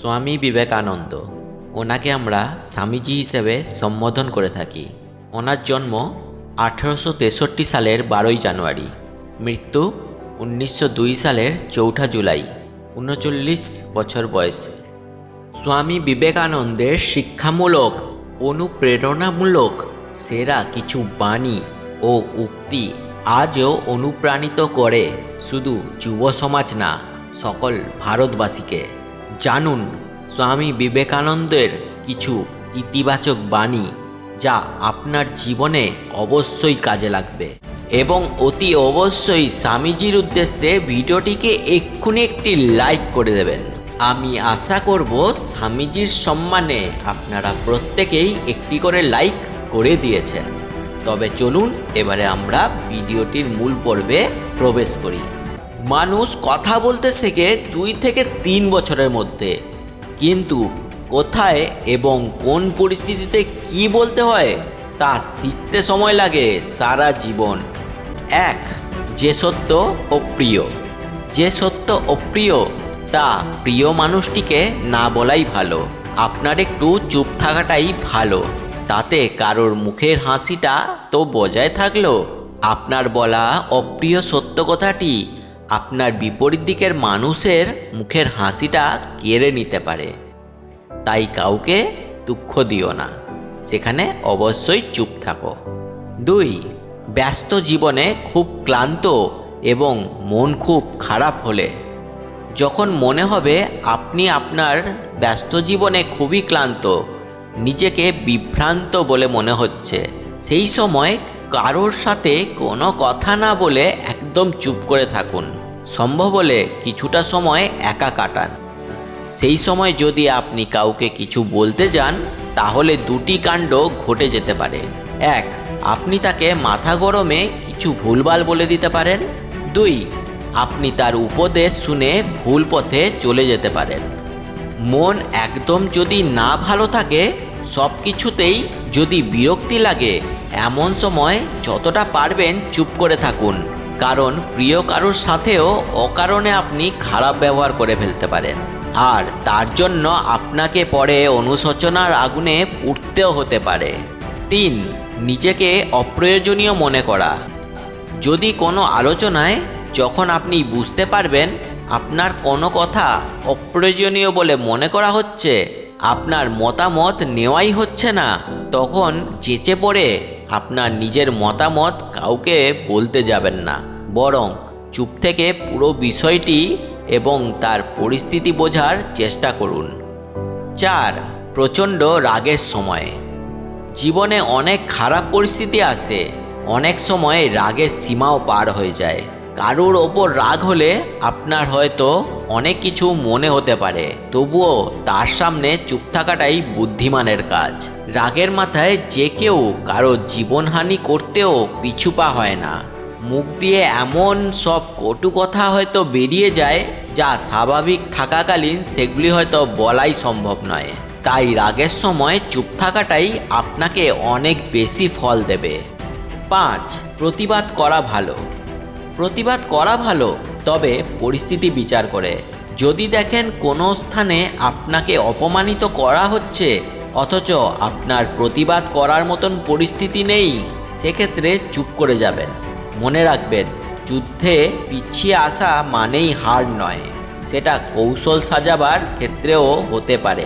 স্বামী বিবেকানন্দ। ওনাকে আমরা স্বামীজি হিসেবে সম্বোধন করে থাকি। ওনার জন্ম আঠেরোশো তেষট্টি সালের বারোই জানুয়ারি। মৃত্যু উনিশশো দুই সালের চৌঠা জুলাই, উনচল্লিশ বছর বয়সে। স্বামী বিবেকানন্দের শিক্ষামূলক, অনুপ্রেরণামূলক, সেরা কিছু বাণী ও উক্তি আজও অনুপ্রাণিত করে। শুধু যুব সমাজ না, সকল ভারতবাসীকে। জানুন, স্বামী বিবেকানন্দের কিছু ইতিবাচক বাণী যা আপনার জীবনে অবশ্যই কাজে লাগবে এবং অতি অবশ্যই স্বামীজির উদ্দেশ্যে ভিডিওটিকে এক্ষুনি একটি লাইক করে দেবেন। আমি আশা করব স্বামীজির সম্মানে আপনারা প্রত্যেকেই একটি করে লাইক করে দিয়েছেন। তবে চলুন, এবারে আমরা ভিডিওটির মূল পর্বে প্রবেশ করি। মানুষ কথা বলতে শেখে দুই থেকে তিন বছরের মধ্যে। কিন্তু কোথায় এবং কোন পরিস্থিতিতে কি বলতে হয়, তা শিখতে সময় লাগে সারা জীবন। এক, যে সত্য অপ্রিয় যে সত্য অপ্রিয় তা প্রিয় মানুষটিকে না বলাই ভালো। আপনার একটু চুপ থাকাটাই ভালো। তাতে কারোর মুখের হাসিটা তো বজায় থাকল। আপনার বলা অপ্রিয় সত্য কথাটি আপনার বিপরীত দিকের মানুষের মুখের হাসিটা কেড়ে নিতে পারে। তাই কাউকে দুঃখ দিও না। সেখানে অবশ্যই চুপ থাকো। দুই, ব্যস্ত জীবনে খুব ক্লান্ত এবং মন খুব খারাপ হলে। যখন মনে হবে আপনি আপনার ব্যস্ত জীবনে খুবই ক্লান্ত, নিজেকে বিভ্রান্ত বলে মনে হচ্ছে, সেই সময় কারোর সাথে কোনো কথা না বলে একদম চুপ করে থাকুন। সম্ভব হলে কিছুটা সময় একা কাটান। সেই সময় যদি আপনি কাউকে কিছু বলতে যান, তাহলে দুটি কাণ্ড ঘটে যেতে পারে। এক, আপনি তাকে মাথা গরমে কিছু ভুলভাল বলে দিতে পারেন। দুই, আপনি তার উপদেশ শুনে ভুল পথে চলে যেতে পারেন। মন একদম যদি না ভালো থাকে সব কিছুতেই যদি বিরক্তি লাগে, এমন সময় যতটা পারবেন চুপ করে থাকুন। কারণ প্রিয় কারোর সাথেও অকারণে আপনি খারাপ ব্যবহার করে ফেলতে পারেন। আর তার জন্য আপনাকে পরে অনুশোচনার আগুনে পুড়তেও হতে পারে। তিন, নিজেকে অপ্রয়োজনীয় মনে করা। যদি কোনো আলোচনায় যখন আপনি বুঝতে পারবেন আপনার কোনো কথা অপ্রয়োজনীয় বলে মনে করা হচ্ছে আপনার মতামত নেওয়াই হচ্ছে না। তখন চেচে পড়ে আপনার নিজের মতামত কাউকে বলতে যাবেন না। বরং চুপ থেকে পুরো বিষয়টি এবং তার পরিস্থিতি বোঝার চেষ্টা করুন। চার, প্রচণ্ড রাগের সময়। জীবনে অনেক খারাপ পরিস্থিতি আসে। অনেক সময় রাগের সীমাও পার হয়ে যায়। কারোর ওপর রাগ হলে আপনার হয়তো অনেক কিছু মনে হতে পারে, তবুও তার সামনে চুপ থাকাটাই বুদ্ধিমানের কাজ। রাগের মাথায় যে কেউ কারও জীবনহানি করতেও পিছু পা হয় না। মুখ দিয়ে এমন সব কটু কথা হয়তো বেরিয়ে যায়, যা স্বাভাবিক থাকাকালীন সেগুলি হয়তো বলাই সম্ভব নয়। তাই রাগের সময় চুপ থাকাটাই আপনাকে অনেক বেশি ফল দেবে। পাঁচ, প্রতিবাদ করা ভালো। প্রতিবাদ করা ভালো তবে পরিস্থিতি বিচার করে। যদি দেখেন কোনো স্থানে আপনাকে অপমানিত করা হচ্ছে, অথচ আপনার প্রতিবাদ করার মতন পরিস্থিতি নেই, সেক্ষেত্রে চুপ করে যাবেন। মনে রাখবেন, যুদ্ধে পিছিয়ে আসা মানেই হার নয়। সেটা কৌশল সাজাবার ক্ষেত্রেও হতে পারে।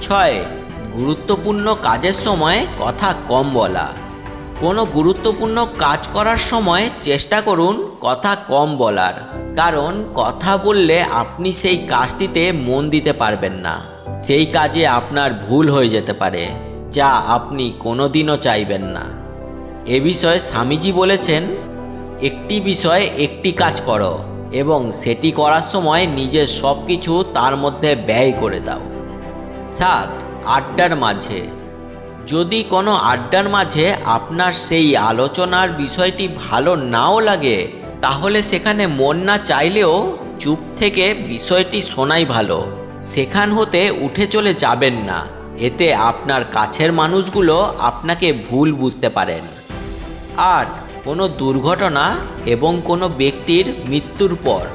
ছয়, গুরুত্বপূর্ণ কাজের সময় কথা কম বলা। কোনো গুরুত্বপূর্ণ কাজ করার সময় চেষ্টা করুন কথা কম বলার, কারণ কথা বললে আপনি সেই কাজটিতে মন দিতে পারবেন না। সেই কাজে আপনার ভুল হয়ে যেতে পারে, যা আপনি কোনোদিনও চাইবেন না। এ বিষয়ে স্বামীজি বলেছেন, একটি বিষয়ে একটি কাজ করো এবং সেটি করার সময় নিজের সব কিছু তার মধ্যে ব্যয় করে দাও। সাত, আড্ডার মাঝে। যদি কোনো আড্ডার মাঝে আপনার সেই আলোচনার বিষয়টি ভালো নাও লাগে তাহলে সেখানে মন না চাইলেও চুপ থেকে বিষয়টি শোনাই ভালো। সেখান হতে উঠে চলে যাবেন না। এতে আপনার কাছের মানুষগুলো আপনাকে ভুল বুঝতে পারেন। আট, কোনো দুর্ঘটনা এবং কোনো ব্যক্তির মৃত্যুর পর।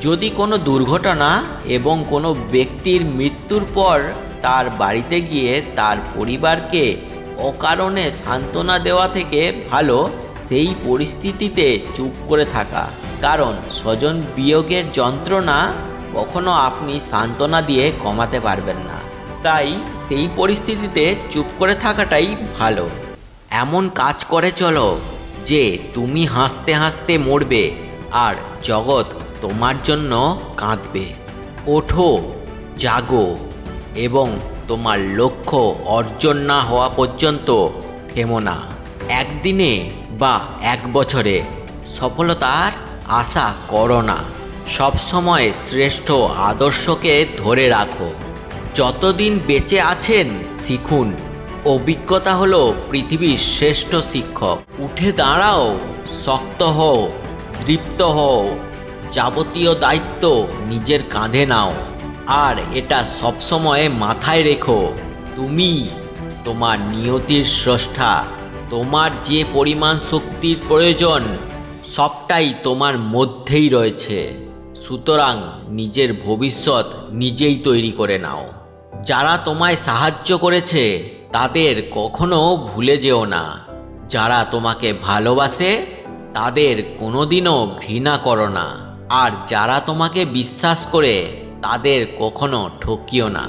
যদি কোনো দুর্ঘটনা এবং কোনো ব্যক্তির মৃত্যুর পর তার বাড়িতে গিয়ে তার পরিবারকে অকারণে সান্ত্বনা দেওয়া থেকে ভালো সেই পরিস্থিতিতে চুপ করে থাকা। কারণ স্বজন বিয়োগের যন্ত্রণা কখনো আপনি সান্ত্বনা দিয়ে কমাতে পারবেন না। তাই সেই পরিস্থিতিতে চুপ করে থাকাটাই ভালো। এমন কাজ করে চলো যে তুমি হাসতে হাসতে মরবে আর জগৎ তোমার জন্য কাঁদবে। ওঠো, জাগো এবং তোমার লক্ষ্য অর্জন না হওয়া পর্যন্ত থেমো না। একদিনে বা এক বছরে। সফলতার আশা করো না। সবসময় শ্রেষ্ঠ আদর্শকে ধরে রাখো। যতদিন বেঁচে আছেন, শিখুন। অভিজ্ঞতা হলো পৃথিবীর শ্রেষ্ঠ শিক্ষক। উঠে দাঁড়াও, শক্ত হও, দৃপ্ত হও। যাবতীয় দায়িত্ব নিজের কাঁধে নাও। আর এটা সবসময় মাথায় রেখো, তুমি তোমার নিয়তির স্রষ্টা। তোমার যে পরিমাণ শক্তির প্রয়োজন, সবটাই তোমার মধ্যেই রয়েছে। সুতরাং নিজের ভবিষ্যৎ নিজেই তৈরি করে নাও। যারা তোমায় সাহায্য করেছে, তাদের কখনো ভুলে যেও না। যারা তোমাকে ভালোবাসে, তাদের কোনোদিনও ঘৃণা করো না। আর যারা তোমাকে বিশ্বাস করে, তাদের কখনো ঠকিও না।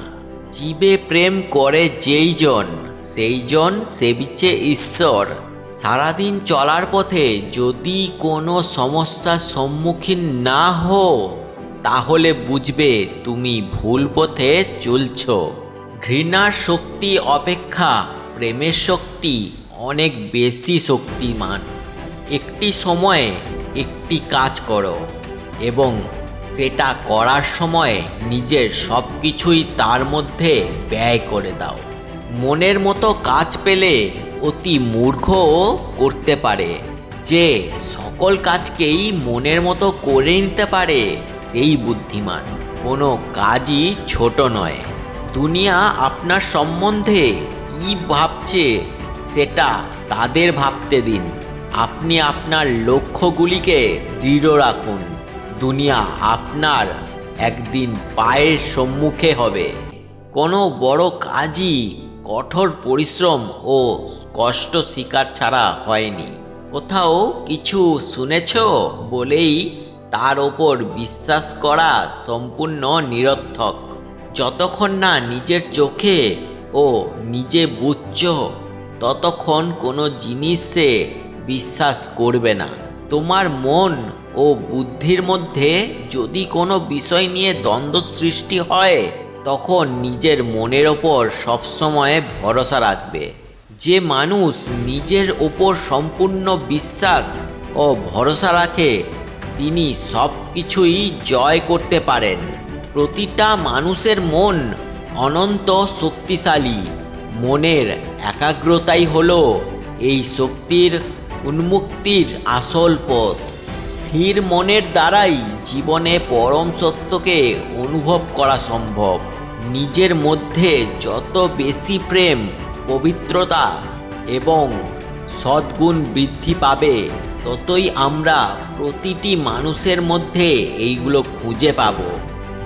জীবে প্রেম করে যেই জন সেই জন সেবিছে ঈশ্বর। সারাদিন চলার পথে যদি কোনো সমস্যার সম্মুখীন না হও, তাহলে বুঝবে তুমি ভুল পথে চলছ। ঘৃণার শক্তি অপেক্ষা প্রেমের শক্তি অনেক বেশি শক্তিমান। একটি সময়ে একটি কাজ করো এবং সেটা করার সময় নিজের সব কিছুই তার মধ্যে ব্যয় করে দাও। মনের মতো কাজ পেলে অতি মূর্খও করতে পারে। যে সকল কাজকেই মনের মতো করে নিতে পারে, সেই বুদ্ধিমান। কোনো কাজই ছোট নয়। দুনিয়া আপনার সম্বন্ধে কি ভাবছে, সেটা তাদের ভাবতে দিন। আপনি আপনার লক্ষ্যগুলিকে দৃঢ় রাখুন। দুনিয়া আপনার একদিন পায়ের সম্মুখে হবে। কোনো বড় কাজই কঠোর পরিশ্রম ও কষ্ট স্বীকার ছাড়া হয়নি। কোথাও কিছু শুনেছ বলেই তার ওপর বিশ্বাস করা সম্পূর্ণ নিরর্থক। যতক্ষণ না নিজের চোখে ও নিজে বুঝছ, ততক্ষণ কোনো জিনিসে বিশ্বাস করবে না। তোমার মন ও বুদ্ধির মধ্যে যদি কোনো বিষয় নিয়ে দ্বন্দ্ব সৃষ্টি হয় তখন নিজের মনের ওপর সবসময় ভরসা রাখবে। যে মানুষ নিজের ওপর সম্পূর্ণ বিশ্বাস ও ভরসা রাখে, তিনি সব কিছুই জয় করতে পারেন। প্রতিটা মানুষের মন অনন্ত শক্তিশালী। মনের একাগ্রতাই হলো এই শক্তির উন্মুক্তির আসল পথ। স্থির মনের দ্বারাই জীবনে পরম সত্যকে অনুভব করা সম্ভব। নিজের মধ্যে যত বেশি প্রেম, পবিত্রতা এবং সদ্গুণ বৃদ্ধি পাবে, ততই আমরা প্রতিটি মানুষের মধ্যে এইগুলো খুঁজে পাবো।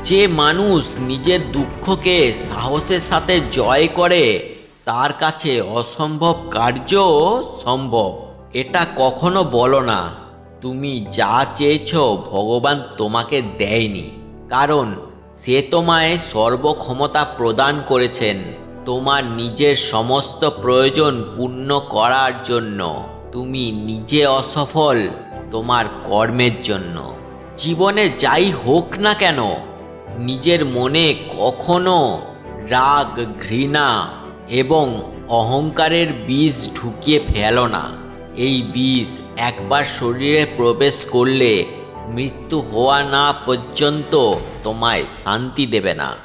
যে মানুষ নিজের দুঃখকে সাহসের সাথে জয় করে, তার কাছে অসম্ভব কার্য সম্ভব। এটা কখনো বলো না। তুমি যা চেয়েছ ভগবান তোমাকে দেয়নি। কারণ সে তোমায় সর্বক্ষমতা প্রদান করেছেন তোমার নিজের সমস্ত প্রয়োজন পূর্ণ করার জন্য। তুমি নিজে অসফল তোমার কর্মের জন্য। জীবনে যাই হোক না কেন, নিজের মনে কখনো রাগ, ঘৃণা এবং অহংকারের বীজ ঢুকিয়ে ফেলো না। এই বিষ একবার শরীরে প্রবেশ করলে মৃত্যু হওয়া না পর্যন্ত তোমায় শান্তি দেবে না।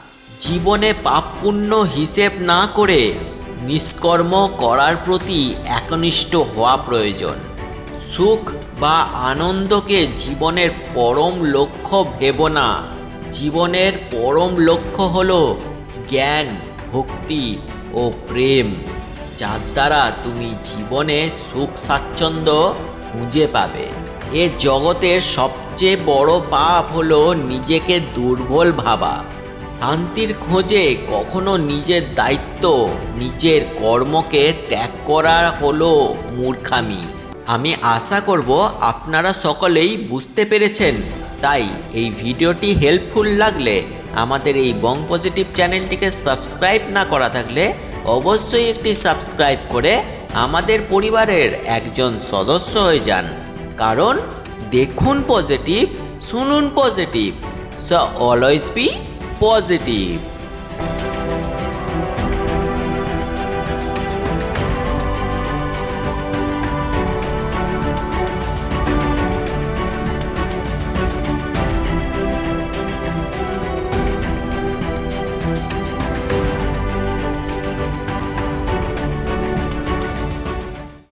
জীবনে পাপ পুণ্য হিসেব না করে নিষ্কর্ম করার প্রতি একনিষ্ঠ হওয়া প্রয়োজন। সুখ বা আনন্দকে জীবনের পরম লক্ষ্য ভেব না। জীবনের পরম লক্ষ্য হল জ্ঞান, ভক্তি ও প্রেম। যার দ্বারা তুমি জীবনে সুখ স্বাচ্ছন্দ্য খুঁজে পাবে। এ জগতের সবচেয়ে বড় পাপ হলো নিজেকে দুর্বল ভাবা। শান্তির খোঁজে কখনো নিজের দায়িত্ব, নিজের কর্মকে ত্যাগ করা হলো মূর্খামি। আমি আশা করব আপনারা সকলেই বুঝতে পেরেছেন। তাই এই ভিডিওটি হেল্পফুল লাগলে আমাদের এই বং পজিটিভ চ্যানেলটিকে সাবস্ক্রাইব না করা থাকলে অবশ্যই একটি সাবস্ক্রাইব করে আমাদের পরিবারের একজন সদস্য হয়ে যান। কারণ দেখুন পজিটিভ, শুনুন positive so always be positive